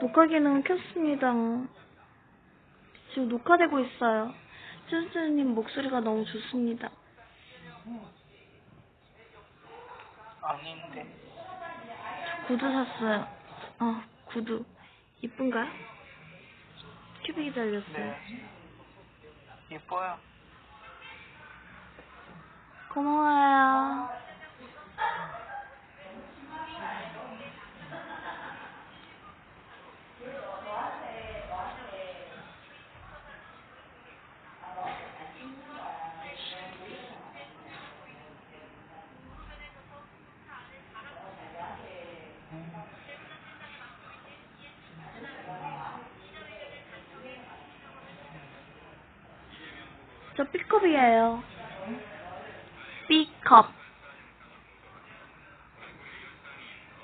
녹화 기능 켰습니다. 지금 녹화되고 있어요. 쭈쭈님 목소리가 너무 좋습니다. 아닌데. 구두 샀어요. 어, 구두. 이쁜가요? 큐빅이 달렸어요. 네. 예뻐요. 고마워요. 저 B컵이에요. B컵.